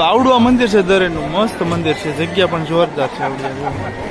તો આવડું આ મંદિર છે દરેનું મસ્ત મંદિર છે. જગ્યા પણ જોરદાર છે. આવડું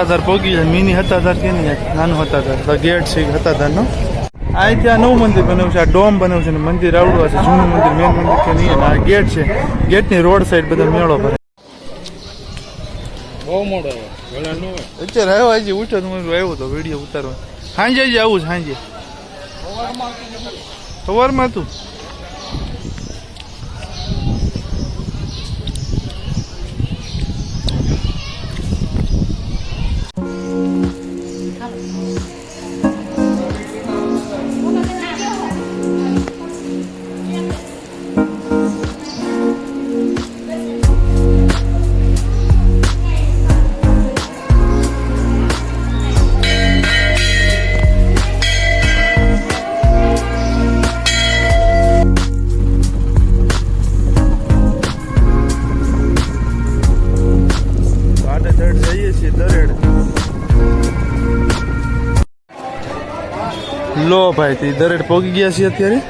હતાધાર પોગી જાય મિની હતાધાર કે નહીં નાનું હતાધાર ગેટ છે હતાધાર નો આ ત્યાં નવું મંદિર બનાવ્યું છે આ ડોમ બનાવ્યું છે ને મંદિર આવડું હશે જૂનું મંદિર મેન મંદિર કે નહીં આ ગેટ છે. ગેટની રોડ સાઈડ બધા મેળો ભરે. બહુ મોડો અત્યારે આવ્યો આજે ઉઠ્યો તો મેં આવ્યો તો વીડિયો ઉતારવા સાંજે જ આવું સાંજે સવારમાં તું ભાઈ દરેડ પહોંચી ગયા છીએ અત્યારે.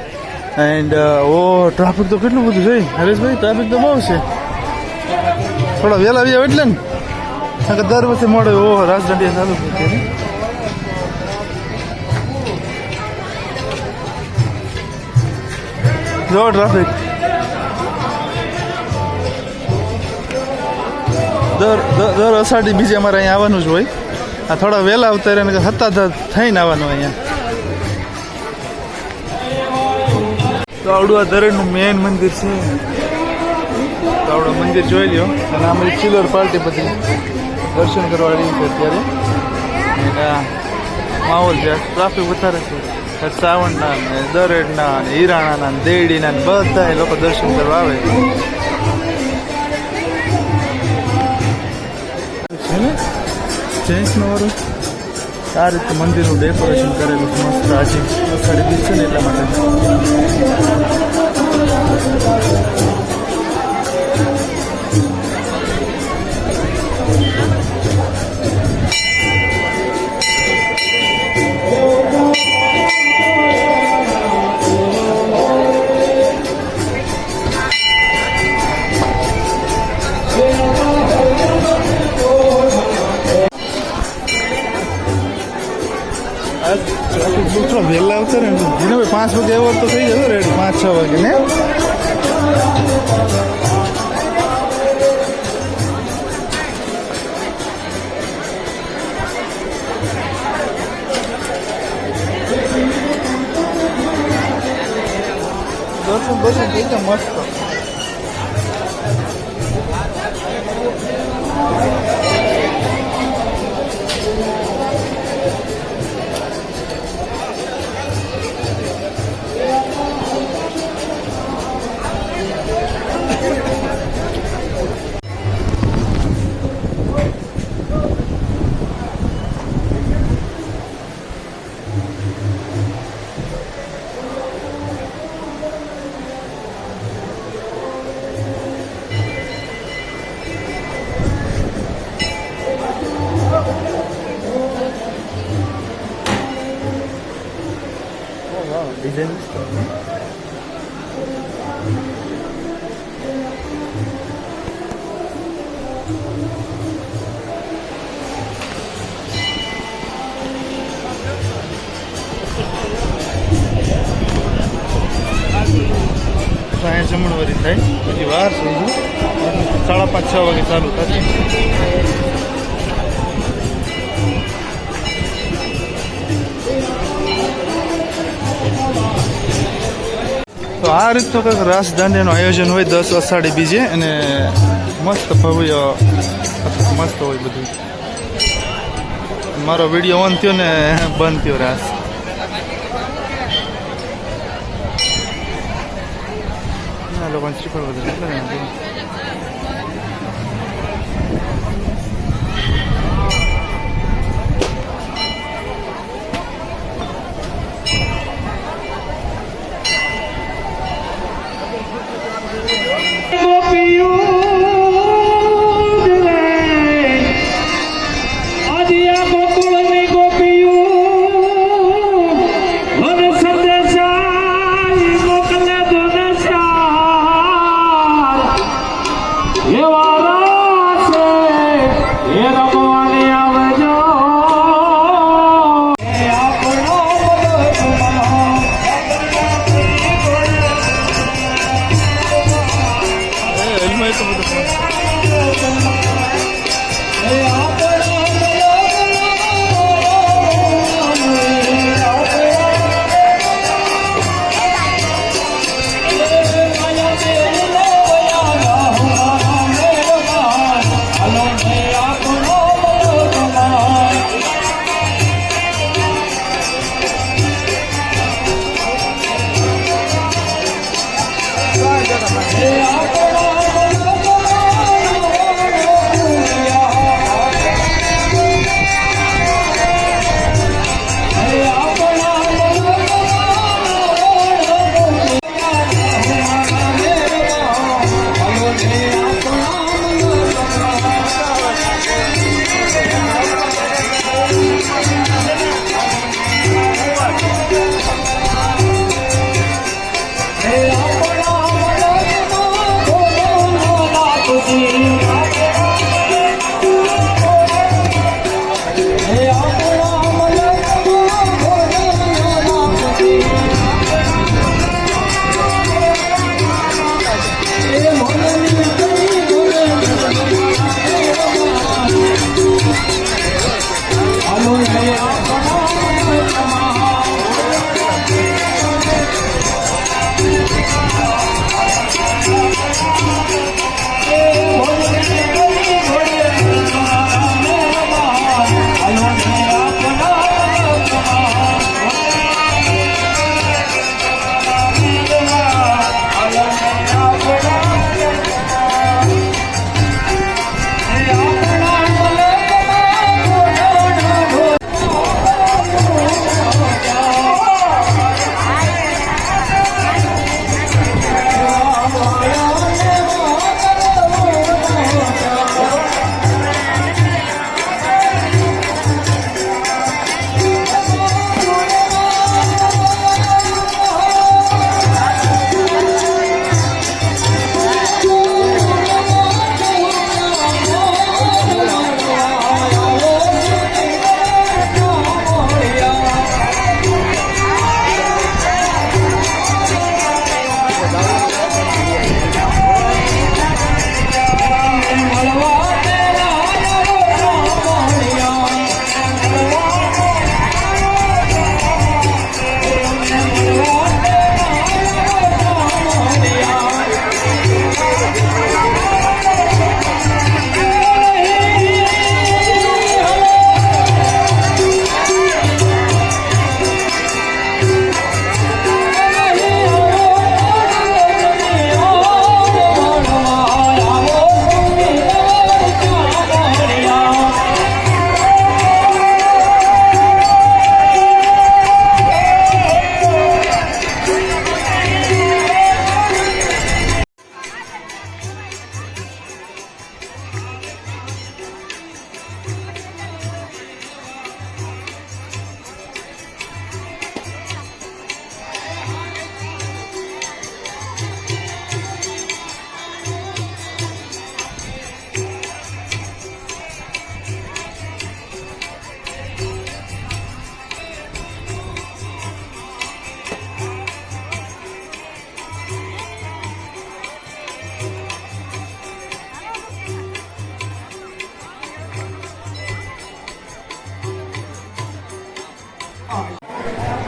એન્ડ ઓ ટ્રાફિક તો કેટલું બધું છે? હરેશભાઈ ટ્રાફિક તો બહુ છે. થોડા વહેલા આવ્યા એટલે ને. કારણ કે દર વખતે મળે ઓ, રાજદાંડિયા ચાલુ છે અત્યારે જો ટ્રાફિક દર, દર- અષાઢી બીજે અમારે અહીંયા આવવાનું જ હોય. આ થોડા વહેલા અવતારે હતા થઈને આવવાનું અહીંયા. તો આવડું આ દરેકનું મેન મંદિર છે. તો આવડું મંદિર જોઈ લ્યો. અને અમારી ચિલર પાર્ટી બધી. દર્શન કરવા રહી છે અત્યારે. માહોલ છે. ટ્રાફિક વધારે છે. સાવણના ને દરેડના ને હિરાણાના ને દેડીના ને બધા લોકો દર્શન કરવા આવે છે. ને? જેન્ટ્સનો વાળું આ રીતે મંદિરનું ડેકોરેશન કરેલું મસ્ત આજે. અષાઢી બીજ છે ને એટલા માટે. ને? પાંચ વાગે આવ્યો તો થઈ જતો રેડી પાંચ, છ વાગે, ને? દર્શન દર્શન થઈ મસ્ત. ડિઝાઇન સાંજે જમણવારી થાય પછી વાર છે હજુ. સાડા પાંચ છ વાગે ચાલુ થશે તો આ રીતનું કંઈક રાસ દાંડિયાનું આયોજન હોય, દસ અષાઢી બીજે, અને મસ્ત ભવ્ય, મસ્ત હોય બધું. મારો વીડિયો ઓન થયો ને, બંધ થયો રાસ. લોકોને શ્રીફળ વધારે Thank you.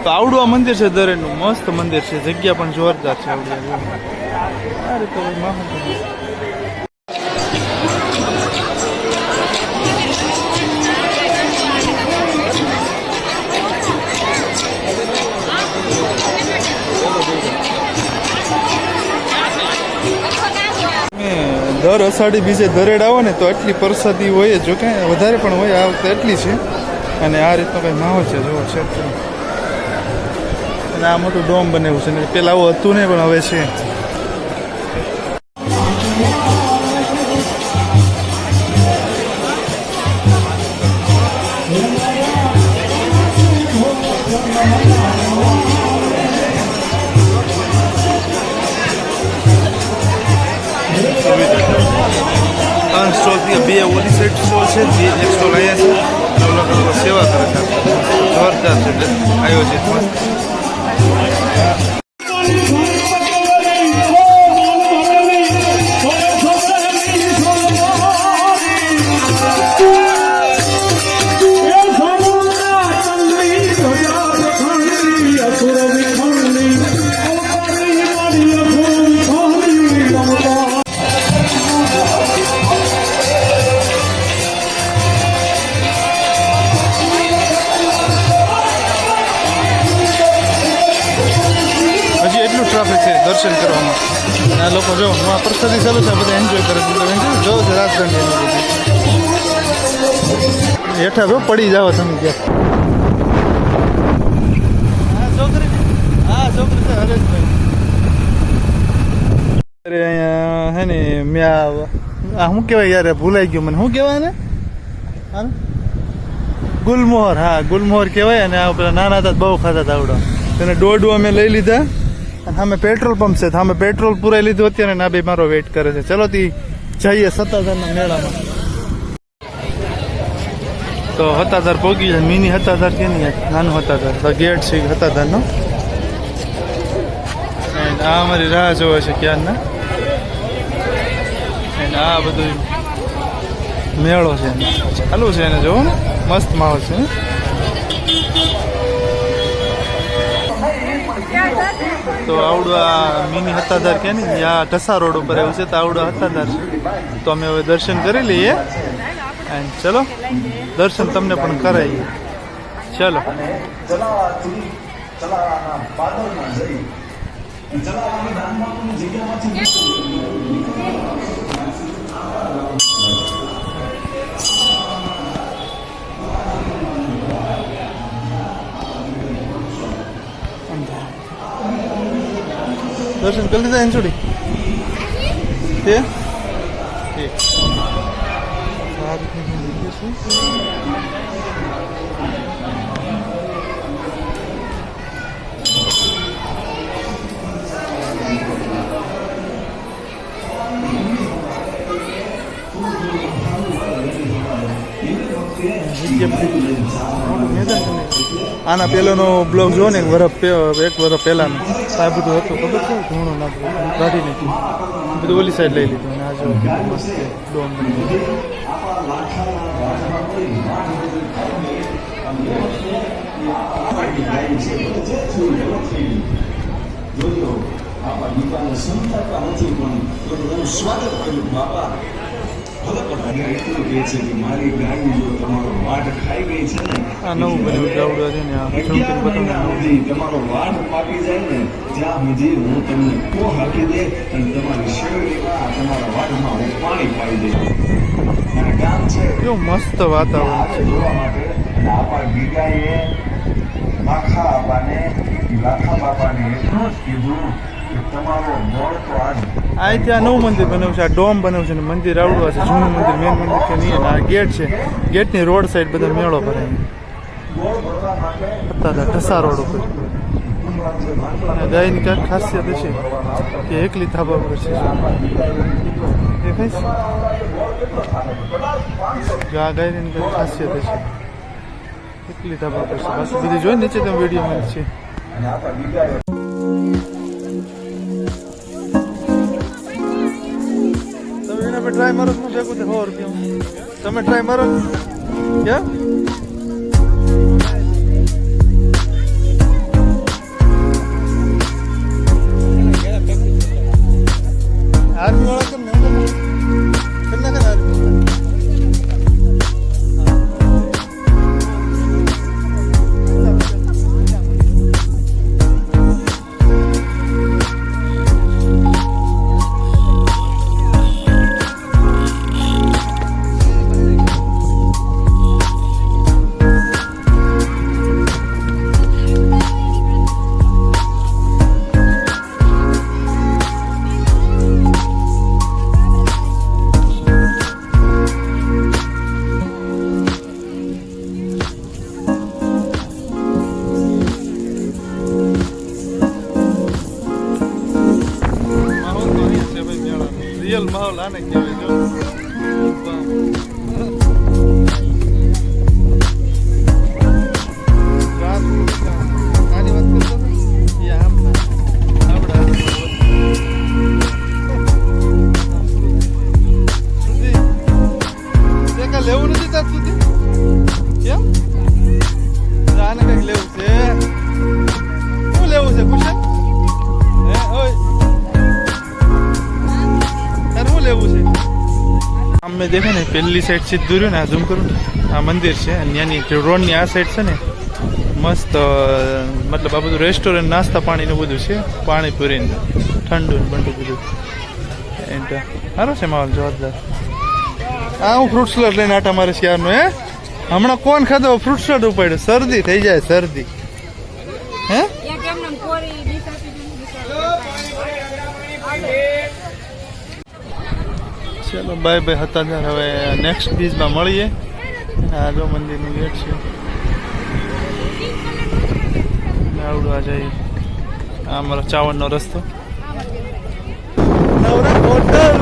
તો આવડું મંદિર છે, દરેકનું મસ્ત મંદિર છે, જગ્યા પણ જોરદાર છે આવડું. દર અષાઢી બીજે દરેડ આવો ને તો એટલી પ્રસાદી હોય જો કે વધારે પણ હોય, આ વખતે એટલી છે. અને આ રીતનો કંઈ માહોલ છે, જોવો, છે. અને આ મોટું ડોમ બનાવ્યું છે. ને પેલા આવું હતું નહીં, પણ હવે છે. ત્રણ સ્ટોલથી બે ઓલી સાઈડ સ્ટોલ છે, બે એક સ્ટોલ અહીંયા છે. સેવા કરે છે. જોરદાર છે, આયોજિત Yeah. દર્શન કરવામાં. આ લોકો જો આ પ્રસાદી ચાલુ છે બધા એન્જોય કરે છે. એન્જોય જો રાજધાની એનું બધું. હેઠા જો પડી જાવ તમે ત્યાં. હા ને મેં આ શું કહેવાય યાર ભૂલાઈ ગયું મને. શું કહેવાય ને હા? ગુલમોહર હા, ગુલમોહર કહેવાય અને આ પેલા નાના હતા, બહુ ખાતા હતા આવડો. તેને દોઢું અમે લઈ લીધા. સામે પેટ્રોલ પંપ છે. સામે પેટ્રોલ પૂરાઈ લીધું અત્યારે ના બે મારો વેઇટ કરે છે. ચલો તી જઈએ સત્તાધારના મેળામાં. તો હતાધાર પોગી જાય. મિની હતાધાર કે નહીં? નાનું હતાધાર તો ગેટ છે હતાધારનો એન્ડ આ અમારી રાહ જોવે છે ક્યારના? એન્ડ આ બધું મેળો છે. ચાલુ છે એને જોવો ને. મસ્ત માહોલ છે. તો આવડું આ મિની હત્તાધાર કે ને આ ઢસા રોડ ઉપર એવું છે, તો આવડું હત્તાધાર છે. તો અમે હવે દર્શન કરી લઈએ. એન્ડ ચલો, દર્શન તમને પણ કરાવીએ. ચલો. દર્શન કરી લીધા એન છોડી તે ઠીક. આ રીતનું મંદિર છે. મોટું મેદાન છે. આના પહેલાનો બ્લોગ જો ને, એક વરફ એક વરસ પહેલાનો. આ બધું હતું. ખબર છે? ઘણું નાખ્યું કાઢી નાખ્યું. બધું ઓલી સાઈડ લઈ લીધું. અને આજે મસ્ત ડોમ સ્વાગત કર્યું બાપા. આજે એટલું કહે છે કે મારી ગાડી જો તમારો વાટ ખાઈ ગઈ છે ને આ નવું બન્યું ગાવડું છે ને આ મહિના સુધી તમારો વાટ પાકી જાય ને જ્યાં સુધી હું તમને કો હાકી દે અને તમારી શેરડીમાં તમારા વાટમાં હું પાણી પાઈ દઈશ. અને ગામ છે. કેવું મસ્ત વાતાવરણ છે. જોવા માટે અને આપણા ગીગાએ માખા બાપાને લાખા બાપાને એટલું જ કીધું કે તમારો મોડ તો આજ આ ત્યાં નવું મંદિર બનાવ્યું છે, આ ડોમ બનાવ્યું છે ને મંદિર આવડું છે જૂનું મંદિર મેન મંદિર કે નહીં આ ગેટ છે. ગેટની રોડ સાઈડ બધા મેળો ભરાય. અત્યારે ઢસા રોડ ઉપર. અને ગાયની કાંઈક ખાસિયત છે કે એકલી થાબા પર છે. દેખાય છે? આ ગાયની કાંઈક ખાસિયત છે એકલી થાબા પર છે. બાકી બધી જોઈ નીચે તમે વિડીયોમાં છે. તમે ટ્રાય મારો શું ભેગું છે? સો રૂપિયા તમે ટ્રાય મારો? ક્યાં? રિયલ માહોલ આને શું લેવું છે? અમે દેખે ને પેલી સાઈડ સીધું દૂર્યું ને, આ ઝૂમ કરું આ મંદિર છે ત્યાંની રોડની આ સાઈડ છે ને, મસ્ત મતલબ આ બધું રેસ્ટોરન્ટ નાસ્તા પાણીનું બધું છે પાણીપુરી ઠંડુ બંડુ બધું. એન્ડ, સારો છે માહોલ, જોરદાર. આ હું ફ્રૂટ સલાડ લઈને આટા મારે ક્યારનો હે? હમણાં કોણ ખાધો? ફ્રૂટ સલાડ ઉપાડ્યો. શરદી થઈ જાય, શરદી. હે? ચાલો બાય બાય હતા ત્યારે હવે નેક્સ્ટ બીજમાં મળીએ. આ જો મંદિરનું ગેટ છે. આવડવા જઈએ. આ અમારો ચાવડનો રસ્તો. હોટલ.